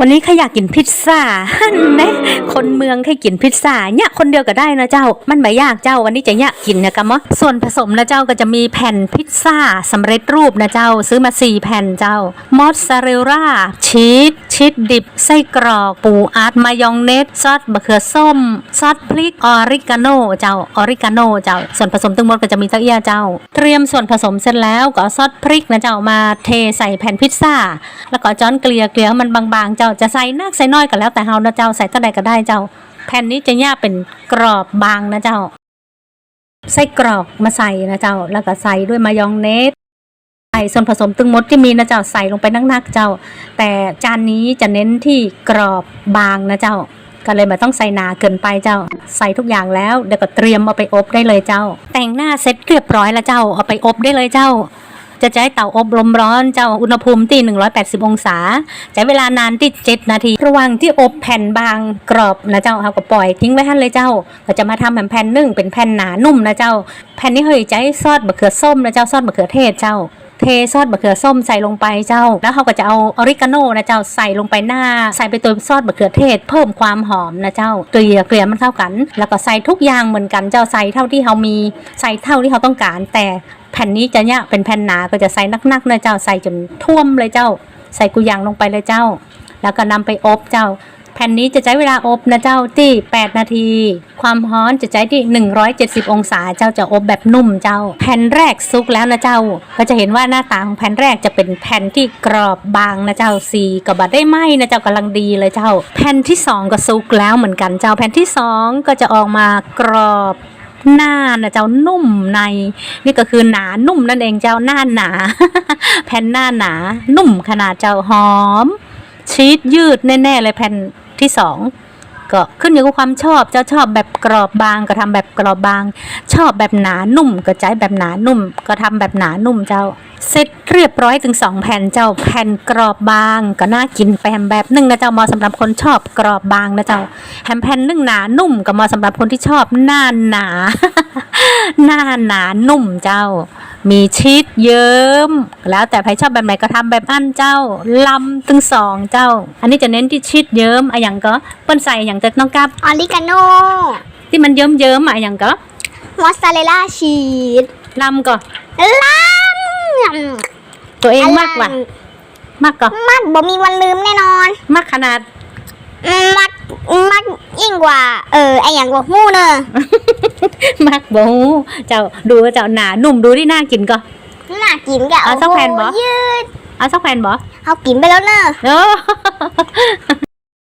วันนี้ใครอยากกินพิซซ่าฮั่นนะคนเมืองใครกินพิซซ่าเนี่ยคนเดียวก็ได้นะเจ้า มันไม่ยากเจ้าวันนี้จะเนี่ยกินนะกะมะส่วนผสมนะเจ้าก็จะมีแผ่นพิซซ่าสำเร็จรูปนะเจ้า ซื้อมา4แผ่นเจ้ามอสซาเรลล่าชีสชีสดิบไส้กรอกปูอัดมายองเนสซอสมะเขือส้มซอสพริกออริกาโนเจ้าออริกาโนเจ้า ส่วนผสมทั้งหมดก็จะมีเต้าเอี้ยเจ้า เตรียมส่วนผสมเสร็จแล้วก็ซอสพริกนะเจ้ามาเทใส่แผ่นพิซซ่าแล้วก็จ้อนเกลี่ยเกลี่ยมันบางๆเจ้าจะใส่นักใส่น้อยก็แล้วแต่เฮานะเจ้าใส่เท่าใดก็ได้เจ้า แผ่นนี้จะย่าเป็นกรอบบางนะเจ้าไส้กรอกมาใส่นะเจ้า แล้วก็ใส่ด้วยมายองเนสใส่ส่วนผสมตึงมดที่มีนะเจ้าใส่ลงไปนักๆเจ้า แต่จานนี้จะเน้นที่กรอบบางนะเจ้า ก็เลยไมาต้องใส่หนาเกินไปเจ้า ใส่ทุกอย่างแล้วเดี๋ยวก็เตรียมเอาไปอบได้เลยเจ้า แต่งหน้าเสร็จเรียบร้อยแล้วเจ้าเอาไปอบได้เลยเจ้า จะใช้เตาอบลมร้อนเจ้าอุณหภูมิที่ 180 องศา ใช้เวลานานที่ 7 นาที ระหว่างที่อบแผ่นบางกรอบนะเจ้าเอาก็ปล่อยทิ้งไว้ให้เลยเจ้า ก็จะมาทำแผ่นแผ่นนึ่งเป็นแผ่นหนานุ่มนะเจ้า แผ่นนี้เฮ้ยใช้ซอสมะเขือส้มนะเจ้าซอสมะเขือเทศเจ้าเทซอสมะเขือส้มใส่ลงไปเจ้า แล้วเขาก็จะเอาออริกาโนนะเจ้าใส่ลงไปหน้า ใส่ไปตัวซอสมะเขือเทศ เพิ่มความหอมนะเจ้าเกลี่ยเกลี่ยมันเข้ากัน แล้วก็ใส่ทุกอย่างเหมือนกันเจ้าใส่เท่าที่เขามีใส่เท่าที่เขาต้องการ แต่ แผ่นนี้จะเนี่ยเป็นแผ่นหนาก็จะใส่นักๆนะเจ้าใส่จนท่วมเลยเจ้า ใส่กุยางลงไปเลยเจ้า แล้วก็นำไปอบเจ้า แผ่นนี้จะใช้เวลาอบนะเจ้าที่ 8 นาที ความร้อนจะใช้ที่ 170 องศาเจ้าจะอบแบบนุ่มเจ้า แผ่นแรกซุกแล้วนะเจ้า ก็จะเห็นว่าหน้าตาของแผ่นแรกจะเป็นแผ่นที่กรอบบางนะเจ้าสีกับบดได้ไหมนะเจ้ากำลังดีเลยเจ้า แผ่นที่สองก็ซุกแล้วเหมือนกันเจ้า แผ่นที่สองก็จะออกมากรอบ หน้านะเจ้านุ่มใน นี่ก็คือหนานุ่มนั่นเองเจ้าหน้าหนา แผ่นหน้าหนา นุ่มขนาดเจ้าหอม ชีสยืดแน่ๆเลยแผ่นที่สองก็ขึ้นอยู่กับความชอบเจ้าชอบแบบกรอบบางก็ทำแบบกรอบบาง ชอบแบบหนานุ่มก็ใช้แบบหนานุ่ม ก็ทำแบบหนานุ่มเจ้า เสร็จเรียบร้อยถึงสองแผ่นเจ้าแผ่นกรอบบาง ก็น่ากินแปมแบบหนึ่งนะเจ้าเหมาะสำหรับคนชอบกรอบบางนะเจ้าแฮมแผ่นหนึ่งหนานุ่มก็เหมาะสำหรับคนที่ชอบหน้าหนาหน้าหนานุ่มเจ้า มีชีสเยิ้มแล้วแต่ใครชอบแบบไหนก็ทำแบบอันเจ้าลำถึงสองเจ้า อันนี้จะเน้นที่ชีสเยิ้มอะอย่างก็เปิ้นใส่อย่างจะน้องกับออริกาโนที่มันเยิ้มเยิ้มๆอะอย่างก็มอสซาเรลล่าชีสลำก็ลำ ตัวเองมากกว่า มากก็มักบ่มีวันลืมแน่นอน มากขนาด มักมักยิ่งกว่า เออไออย่างกว่าหู้เนอะมากบ่ฮู้เจ้าดูว่าเจ้าหนานุ่มดูที่น่ากินก็น่ากินกะเอาสักแผ่นบ่โอ้โหยืดเอาสักแผ่นบ่เอากินไปแล้วเนอะโอ้